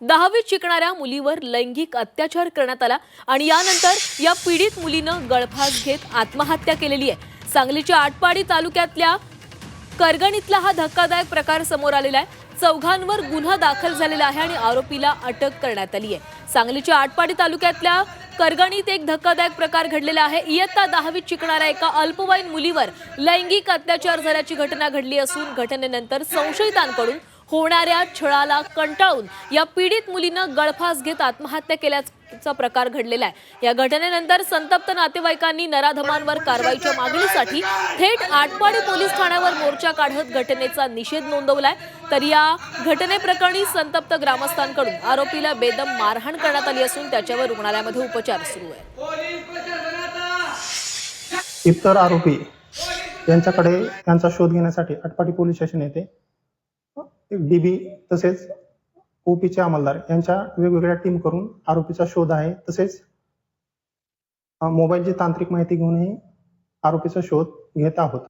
दहावीत शिकणाऱ्या मुलीवर लैंगिक अत्याचार करण्यात आला आणि यानंतर या पीडित मुलीनं गळफास घेत आत्महत्या केलेली आहे. सांगलीच्या आटपाडी तालुक्यातल्या करगणीतला हा धक्कादायक प्रकार समोर आलेला आहे. चौघांवर गुन्हा दाखल झालेला आहे आणि आरोपीला अटक करण्यात आली आहे. सांगलीच्या आटपाडी तालुक्यातल्या करगणीत एक धक्कादायक प्रकार घडलेला आहे. इयत्ता दहावीत शिकणाऱ्या एका अल्पवयीन मुलीवर लैंगिक अत्याचार झाल्याची घटना घडली असून घटनेनंतर संशयितांकडून होणाऱ्या छळाला कंटाळून या पीडित मुलीनं गळफास घेत आत्महत्या केल्याचा प्रकार घडलेला आहे. या घटनेनंतर संतप्त नातेवाईकांनी नराधमांवर कारवाईच्या मागणीसाठी थेट आटपाडी पोलीस ठाण्यावर मोर्चा काढत घटनेचा निषेध नोंदवलाय. तर या घटनेप्रकरणी संतप्त ग्रामस्थांकडून आरोपीला बेदम मारहाण करण्यात आली असून त्याच्यावर रुग्णालयामध्ये उपचार सुरू आहे. इतर आरोपी यांच्याकडे त्यांचा शोध घेण्यासाठी आटपाडी पोलीस स्टेशन येथे डीबी तसेच ओपीचे अंमलदार यांच्या वेगवेगळ्या टीम करून आरोपीचा शोध आहे. तसेच मोबाईलची तांत्रिक माहिती घेऊनही आरोपीचा शोध घेत आहोत.